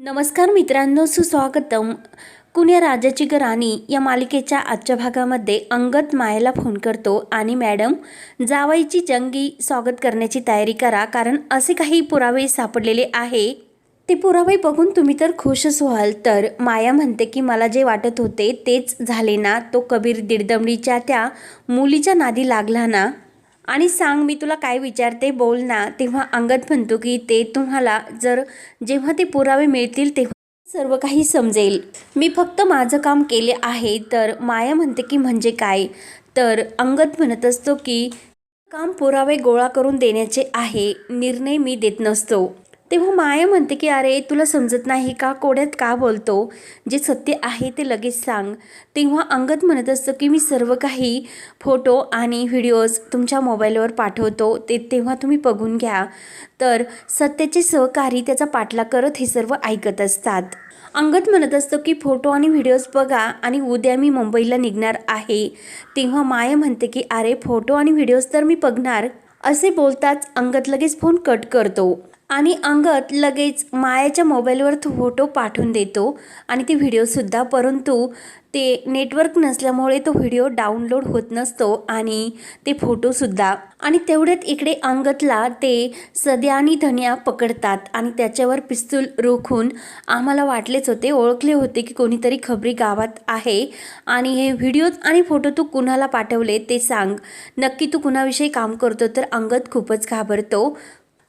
नमस्कार मित्रांनो सुस्वागतम. कुण्या राजाची राणी या मालिकेच्या आजच्या भागामध्ये अंगद मायेला फोन करतो आणि मॅडम जावाईची जंगी स्वागत करण्याची तयारी करा कारण असे काही पुरावे सापडलेले आहे. ते पुरावे बघून तुम्ही तर खुशच व्हाल तर माया म्हणते की मला जे वाटत होते तेच झाले ना तो कबीर दिडदमडीच्या त्या मुलीच्या नादी लागला ना? आणि सांग मी तुला काय विचारते बोल ना. तेव्हा अंगद म्हणतो की ते तुम्हाला जर जेव्हा ते पुरावे मिळतील तेव्हा सर्व काही समजेल. मी फक्त माझं काम केले आहे तर माया म्हणते की म्हणजे काय? तर अंगद म्हणत असतो की काम पुरावे गोळा करून देण्याचे आहे निर्णय मी देत नसतो. तेव्हा माया म्हणते की अरे तुला समजत नाही का? कोड्यात का बोलतो? जे सत्य आहे ते लगेच सांग. तेव्हा अंगद म्हणत असतं की मी सर्व काही फोटो आणि व्हिडिओज तुमच्या मोबाईलवर पाठवतो. ते तेव्हा तुम्ही बघून घ्या. तर सत्याचे सहकारी त्याचा पाठलाग करत हे सर्व ऐकत असतात. अंगद म्हणत असतो की फोटो आणि व्हिडिओज बघा आणि उद्या मी मुंबईला निघणार आहे. तेव्हा माया म्हणते की अरे फोटो आणि व्हिडिओज तर मी बघणार. असे बोलताच अंगद लगेच फोन कट करतो. आणि अंगत लगेच मायाच्या मोबाईलवर तो फोटो पाठवून देतो. आणि ते व्हिडिओसुद्धा परंतु ते नेटवर्क नसल्यामुळे तो व्हिडिओ डाउनलोड होत नसतो आणि ते फोटोसुद्धा आणि तेवढ्यात इकडे अंगतला ते सध्या आणि धनिया पकडतात आणि त्याच्यावर पिस्तूल रोखून आम्हाला वाटलेच होते ओळखले होते की कोणीतरी खबरी गावात आहे. आणि हे व्हिडिओ आणि फोटो तू कुणाला पाठवले ते सांग. नक्की तू कुणाविषयी काम करतो तर अंगत खूपच घाबरतो.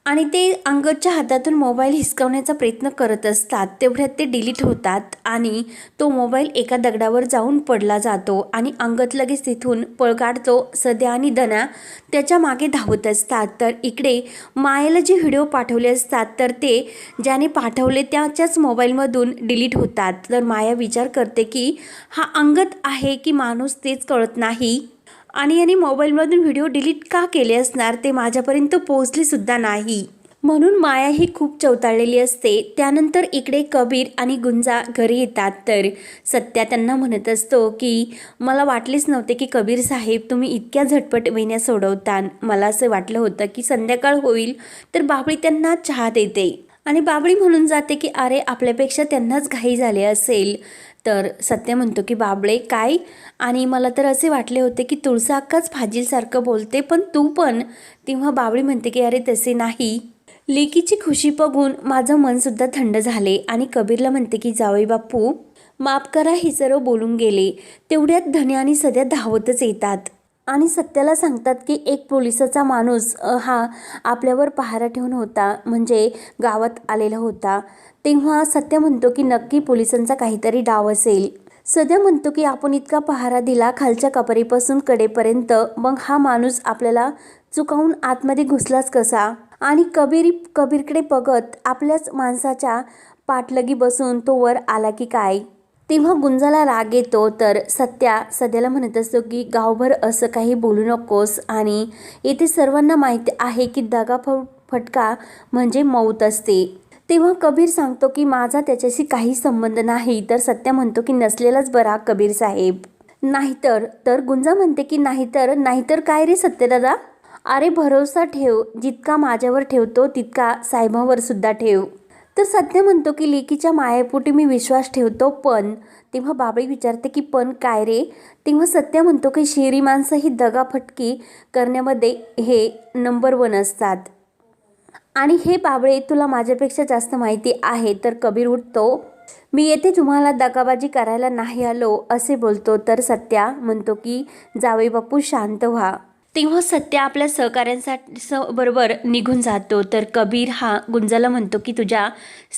आणि ते अंगदच्या हातातून मोबाईल हिसकावण्याचा प्रयत्न करत असतात. तेवढ्यात ते डिलीट होतात आणि तो मोबाईल एका दगडावर जाऊन पडला जातो आणि अंगद लगेच तिथून पळ काढतो सध्या आणि दना त्याच्यामागे धावत असतात. तर इकडे मायेला जे व्हिडिओ पाठवले असतात तर ते ज्याने पाठवले त्याच्याच मोबाईलमधून डिलीट होतात. तर माया विचार करते की हा अंगद आहे की माणूस तेच कळत नाही? आणि याने मोबाईलमधून व्हिडिओ डिलीट का केले असणार ते माझ्यापर्यंत पोहोचले सुद्धा नाही. म्हणून माया ही खूप चवताळलेली असते. त्यानंतर इकडे कबीर आणि गुंजा घरी येतात. तर सत्या त्यांना म्हणत असतो की मला वाटलेच नव्हते की कबीर साहेब तुम्ही इतक्या झटपट वेण्या सोडवतान. मला असं वाटलं होतं की संध्याकाळ होईल तर बाबळी त्यांना चहा देते. आणि बाबळी म्हणून जाते की अरे आपल्यापेक्षा त्यांनाच घाई झाले असेल. तर सत्य म्हणतो की बाबळे काय? आणि मला तर असे वाटले होते की तुळसा फाजीलसारखं बोलते पण तू पण. तेव्हा बाबळी म्हणते की अरे तसे नाही. लेकीची खुशी बघून माझं मनसुद्धा थंड झाले आणि कबीरला म्हणते की जावई बापू माफ करा हे सर्व बोलून गेले. तेवढ्यात धन्या आणि सध्या धावतच येतात. आणि सत्याला सांगतात की एक पोलिसाचा माणूस हा आपल्यावर पहारा ठेवून होता म्हणजे गावात आलेला होता. तेव्हा सत्य म्हणतो की नक्की पोलिसांचा काहीतरी डाव असेल. सध्या म्हणतो की आपण इतका पहारा दिला खालच्या कपारीपासून कडेपर्यंत मग हा माणूस आपल्याला चुकावून आतमध्ये घुसलाच कसा? आणि कबीर कबीरकडे बघत आपल्याच माणसाच्या पाठलगी बसून तो वर आला की काय? तेव्हा गुंजाला राग येतो तर सत्या सध्याला म्हणत असतो की गावभर असं काही बोलू नकोस आणि येथे सर्वांना माहिती आहे की दगा फ फटका म्हणजे मौत असते. तेव्हा कबीर सांगतो की माझा त्याच्याशी काही संबंध नाही. तर सत्या म्हणतो की नसलेलाच बरा कबीर साहेब. नाहीतर तर गुंजा म्हणते की नाहीतर नाहीतर काय रे सत्यदादा अरे भरोसा ठेव. जितका माझ्यावर ठेवतो तितका साहेबांवर सुद्धा ठेव. तर सध्या म्हणतो की लेकीच्या मायेपोटी मी विश्वास ठेवतो पण तेव्हा बाबळी विचारते की पण काय रे? तेव्हा सत्य म्हणतो की शेरी माणसं ही दगाफटकी करण्यामध्ये हे नंबर वन असतात. आणि हे बाबळे तुला माझ्यापेक्षा जास्त माहिती आहे तर कबीर उठतो. मी येथे तुम्हाला दगाबाजी करायला नाही आलो असे बोलतो. तर सत्या म्हणतो की जावे बापू शांत व्हा. तेव्हा सत्य आपल्या सहकाऱ्यांसाठी बरोबर निघून जातो. तर कबीर हा गुंजाला म्हणतो की तुझ्या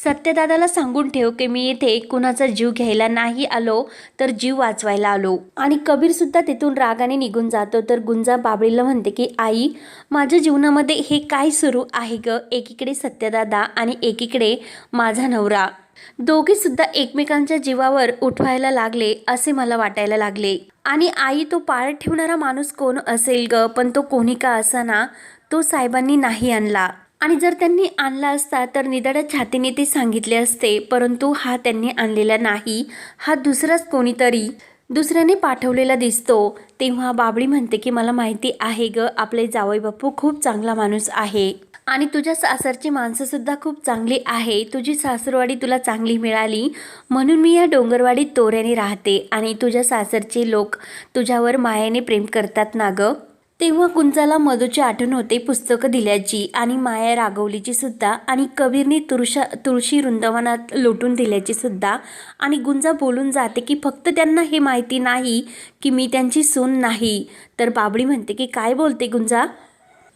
सत्यदादाला सांगून ठेव की मी येथे कुणाचा जीव घ्यायला नाही आलो तर जीव वाचवायला आलो. आणि कबीर सुद्धा तिथून रागाने निघून जातो. तर गुंजा बाबळीला म्हणते की आई माझ्या जीवनामध्ये हे काय सुरू आहे ग? एकीकडे सत्यदादा आणि एकीकडे माझा नवरा. दोघे सुद्धा एकमेकांच्या जीवावर उठवायला लागले असे मला वाटायला लागले. आणि आई तो पाळत ठेवणारा माणूस कोण असेल ग? पण तो कोणी का असाना? तो साहेबांनी नाही आणला. आणि जर त्यांनी आणला असता तर निदाड्या छातीने ते सांगितले असते परंतु हा त्यांनी आणलेला नाही. हा दुसराच कोणीतरी. दुसऱ्याने पाठवलेला दिसतो. तेव्हा बाबळी म्हणते की मला माहिती आहे ग आपले जावई बापू खूप चांगला माणूस आहे. आणि तुझ्या सासरची माणसंसुद्धा खूप चांगली आहे. तुझी सासरवाडी तुला चांगली मिळाली. म्हणून मी या डोंगरवाडीत तोऱ्याने राहते आणि तुझ्या सासरचे लोक तुझ्यावर मायाने प्रेम करतात ना गं? तेव्हा कुंजाला मधूची आठवण होते पुस्तकं दिल्याची आणि माया रागवलीची सुद्धा आणि कबीरने तुळशा तुळशी वृंदावनात लोटून दिल्याची सुद्धा आणि गुंजा बोलून जाते की फक्त त्यांना हे माहिती नाही की मी त्यांची सून नाही. तर बाबडी म्हणते की काय बोलते गुंजा?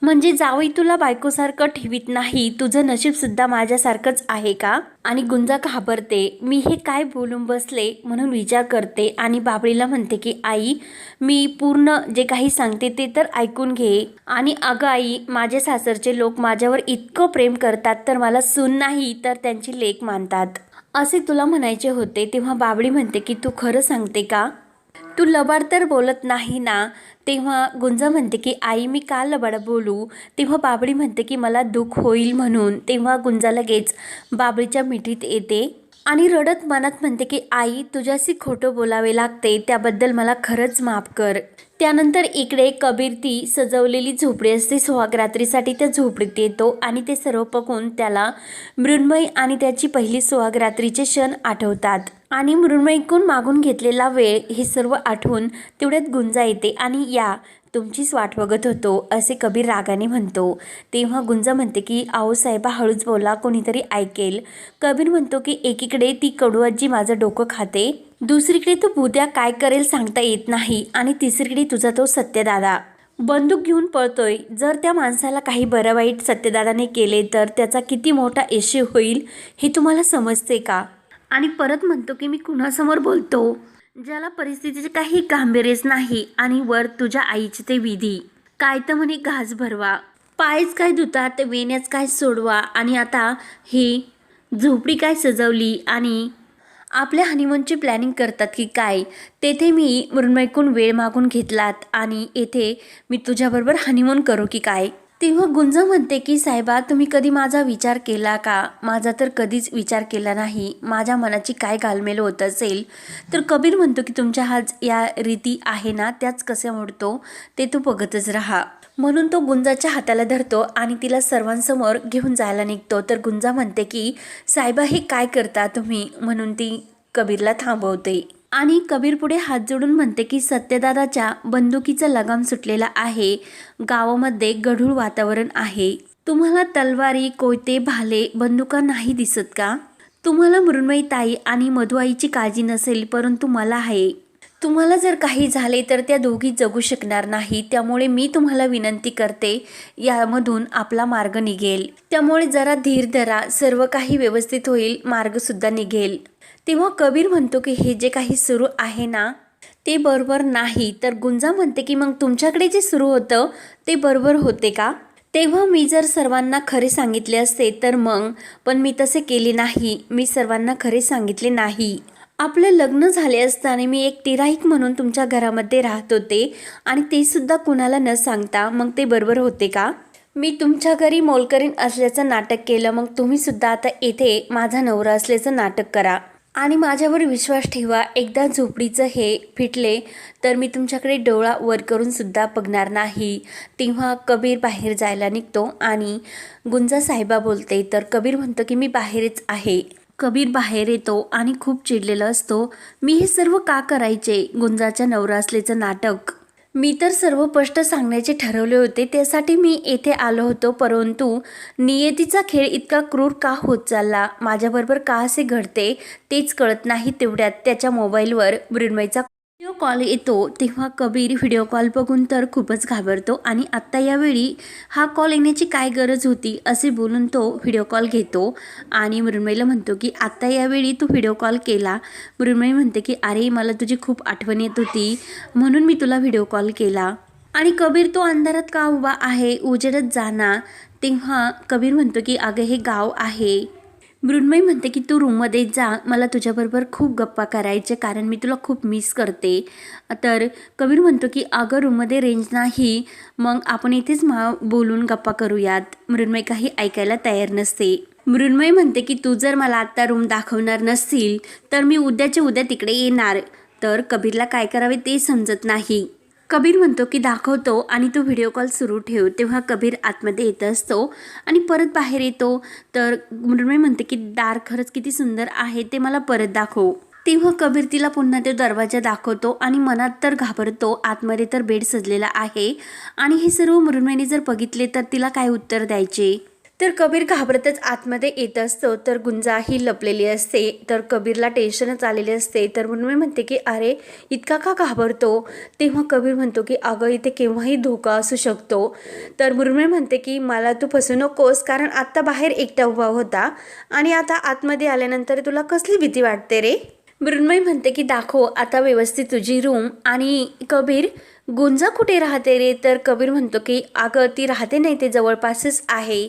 म्हणजे जावई तुला बायकोसारखं ठेवीत नाही तुझं नशीबसुद्धा माझ्यासारखंच आहे का? आणि गुंजा घाबरते मी हे काय बोलून बसले म्हणून विचार करते आणि बाबळीला म्हणते की आई मी पूर्ण जे काही सांगते ते तर ऐकून घे. आणि अगं आई माझे सासरचे लोक माझ्यावर इतकं प्रेम करतात तर मला सून नाही तर त्यांची लेख मानतात. असे तुला म्हणायचे होते तेव्हा बाबडी म्हणते की तू खरं सांगते का? तू लबाड तर बोलत नाही ना? तेव्हा गुंजा म्हणते की आई मी का लबाड बोलू? तेव्हा बाबडी म्हणते की मला दुःख होईल म्हणून. तेव्हा गुंजा लगेच बाबडीच्या मिठीत येते आणि रडत मनात म्हणते की आई तुझ्याशी खोटं बोलावे लागते. त्याबद्दल मला खरंच माफ कर. त्यानंतर इकडे कबीर ती सजवलेली झोपडी असते. सुहागरात्रीसाठी त्या झोपडीत येतो आणि ते सर्व पकून त्याला मृण्मय आणि त्याची पहिली सुहागरात्रीचे क्षण आठवतात. आणि मृण्मयीकडून मागून घेतलेला वेळ हे सर्व आठवून तेवढ्यात गुंजा येते आणि या तुमचीच वाट बघत होतो असे कबीर रागाने म्हणतो. तेव्हा गुंजा म्हणते की आहो साहेबा हळूच बोला कोणीतरी ऐकेल. कबीर म्हणतो की एकीकडे ती कडूआजी माझं डोकं खाते. दुसरीकडे तो भूत्या काय करेल सांगता येत नाही आणि तिसरीकडे तुझा तो सत्यदादा. बंदूक घेऊन पळतोय. जर त्या माणसाला काही बरं वाईट सत्यदादाने केले तर त्याचा किती मोठा यश होईल हे तुम्हाला समजते का? आणि परत म्हणतो की मी कुणासमोर बोलतो ज्याला परिस्थितीचे काही गांभीर्यच नाही आणि वर तुझ्या आईचे ते विधी. काय तर म्हणे घास भरवा. पायच काय धुतात वेण्याच काय सोडवा. आणि आता ही झोपडी काय सजवली आणि आपल्या हनीमूनची प्लॅनिंग करतात की काय तेथे मी मृण्मयकून वेळ मागून घेतलात आणि येथे मी तुझ्याबरोबर हनीमून करू की काय? तेव्हा गुंजा म्हणते की साहेबा तुम्ही कधी माझा विचार केला का? माझा तर कधीच विचार केला नाही. माझ्या मनाची काय गालमेल होत असेल? तर कबीर म्हणतो की तुमच्या हाच या रीती आहे ना त्याच कसे मोडतो? ते तू बघतच राहा. म्हणून तो गुंजाच्या हाताला धरतो आणि तिला सर्वांसमोर घेऊन जायला निघतो. तर गुंजा म्हणते की साहेबा हे काय करता तुम्ही? म्हणून ती कबीरला थांबवते. आणि कबीर पुढे हात जोडून म्हणते की सत्यदादाच्या बंदुकीचा लगाम सुटलेला आहे. गावामध्ये गढूळ वातावरण आहे. तुम्हाला तलवारी कोयते भाले बंदुका नाही दिसत का? तुम्हाला मृण्मयी ताई आणि मधुआईची काळजी नसेल परंतु मला आहे. तुम्हाला जर काही झाले तर त्या दोघी जगू शकणार नाही. त्यामुळे मी तुम्हाला विनंती करते यामधून आपला मार्ग निघेल. त्यामुळे जरा धीर धरा. सर्व काही व्यवस्थित होईल मार्गसुद्धा निघेल. तेव्हा कबीर म्हणतो की हे जे काही सुरू आहे ना ते बरोबर नाही. तर गुंजा म्हणते की मग तुमच्याकडे जे सुरू होतं ते बरोबर होते का? तेव्हा मी जर सर्वांना खरे सांगितले असते तर मग पण मी तसे केले नाही. मी सर्वांना खरे सांगितले नाही. आपलं लग्न झाले असताना मी एक तिराईक म्हणून तुमच्या घरामध्ये राहत होते आणि ते सुद्धा कुणाला न सांगता मग ते बरोबर होते का? मी तुमच्या घरी मोलकरीण असल्याचं नाटक केलं मग तुम्ही सुद्धा आता येथे माझा नवरा असल्याचं नाटक करा. आणि माझ्यावर विश्वास ठेवा. एकदा झोपडीचं हे फिटले तर मी तुमच्याकडे डोळा वर करूनसुद्धा बघणार नाही. तेव्हा कबीर बाहेर जायला निघतो आणि गुंजा साहेबा बोलते तर कबीर म्हणतो की मी बाहेरच आहे. कबीर बाहेर येतो आणि खूप चिडलेला असतो. मी हे सर्व का करायचे? गुंजाच्या नवरा असल्याचं नाटक मी तर सर्व स्पष्ट सांगण्याचे ठरवले होते त्यासाठी मी येथे आलो होतो परंतु नियतीचा खेळ इतका क्रूर का होत चालला? माझ्याबरोबर का असे घडते तेच कळत नाही तेवढ्यात. त्याच्या मोबाईलवर मृण्मयचा कॉल येतो तेव्हा कबीर व्हिडिओ कॉल बघून तर खूपच घाबरतो आणि आत्ता यावेळी हा कॉल येण्याची काय गरज होती असे बोलून तो व्हिडिओ कॉल घेतो. आणि मृण्मयीला म्हणतो की आत्ता यावेळी तू व्हिडिओ कॉल केला. मृण्मयी म्हणते की अरे मला तुझी खूप आठवण येत होती म्हणून मी तुला व्हिडिओ कॉल केला. आणि कबीर तो अंधारात का उभा आहे उजेडत जाणार तेव्हा कबीर म्हणतो की अगं हे गाव आहे. मृण्मयी म्हणते की तू रूममध्ये जा मला तुझ्याबरोबर खूप गप्पा करायचे कारण मी तुला खूप मिस करते. तर कबीर म्हणतो की अगं रूममध्ये रेंज नाही मग आपण इथेच मा बोलून गप्पा करूयात. मृण्मयी काही ऐकायला तयार नसते. मृण्मयी म्हणते की तू जर मला आत्ता रूम दाखवणार नसतील तर मी उद्याच्या उद्या तिकडे येणार. तर कबीरला काय करावे ते समजत नाही. कबीर म्हणतो की दाखवतो आणि तो व्हिडिओ कॉल सुरू ठेव तेव्हा कबीर आतमध्ये येत असतो आणि परत बाहेर येतो. तर मृण्मय म्हणते की दार खरंच किती सुंदर आहे ते मला परत दाखव. तेव्हा कबीर तिला पुन्हा तो दरवाजा दाखवतो आणि मनात तर घाबरतो आतमध्ये तर बेड सजलेला आहे. आणि हे सर्व मृण्मयने जर बघितले तर तिला काय उत्तर द्यायचे? तर कबीर घाबरतच आतमध्ये येत असतो तर गुंजा ही लपलेली असते तर कबीरला टेन्शनच आलेले असते तर मृण्मयी म्हणते की अरे इतका का घाबरतो? तेव्हा कबीर म्हणतो की अगं इथे केव्हाही धोका असू शकतो. तर मृण्मयी म्हणते की मला तू फसू नकोस कारण आत्ता बाहेर एकटा उभा होता आणि आता आतमध्ये आल्यानंतर तुला कसली भीती वाटते रे? मृण्मयी म्हणते की दाखव आता व्यवस्थित तुझी रूम आणि कबीर गुंजा कुठे राहते रे? तर कबीर म्हणतो की अगं ती राहते नाही ते जवळपासच आहे.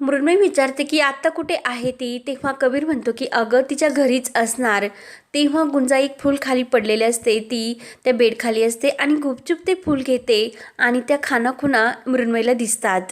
मृण्मयी विचारते की आत्ता कुठे आहे ती? तेव्हा कबीर म्हणतो की अगं तिच्या घरीच असणार. तेव्हा गुंजा एक फूल खाली पडलेले असते ती त्या बेडखाली असते आणि गुपचूप ते फूल घेते आणि त्या खानाखुना मृण्मयीला दिसतात.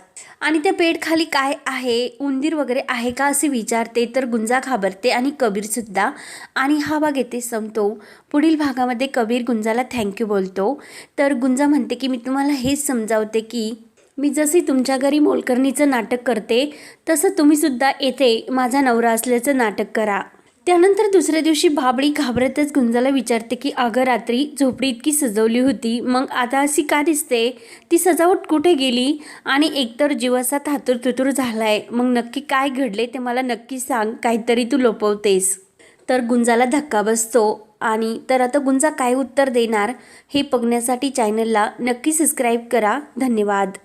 आणि त्या बेडखाली काय आहे? उंदीर वगैरे आहे का असे विचारते तर गुंजा घाबरते आणि कबीरसुद्धा आणि हा भाग येथे संपतो. पुढील भागामध्ये कबीर गुंजाला थँक्यू बोलतो. तर गुंजा म्हणते की मी तुम्हाला हेच समजावते की मी जशी तुमच्या घरी मोलकरणीचं नाटक करते तसं तुम्हीसुद्धा येथे माझा नवरा असल्याचं नाटक करा. त्यानंतर दुसऱ्या दिवशी बाबडी घाबरतच गुंजाला विचारते की अगं रात्री झोपडी इतकी सजवली होती मग आता अशी का दिसते? ती सजावट कुठे गेली? आणि एकतर जीवाचा थातूर तुतूर झालाय मग नक्की काय घडले ते मला नक्की सांग काहीतरी तू लोपवतेस. तर गुंजाला धक्का बसतो आणि तर आता गुंजा काय उत्तर देणार? हे बघण्यासाठी चॅनलला नक्की सबस्क्राईब करा. धन्यवाद.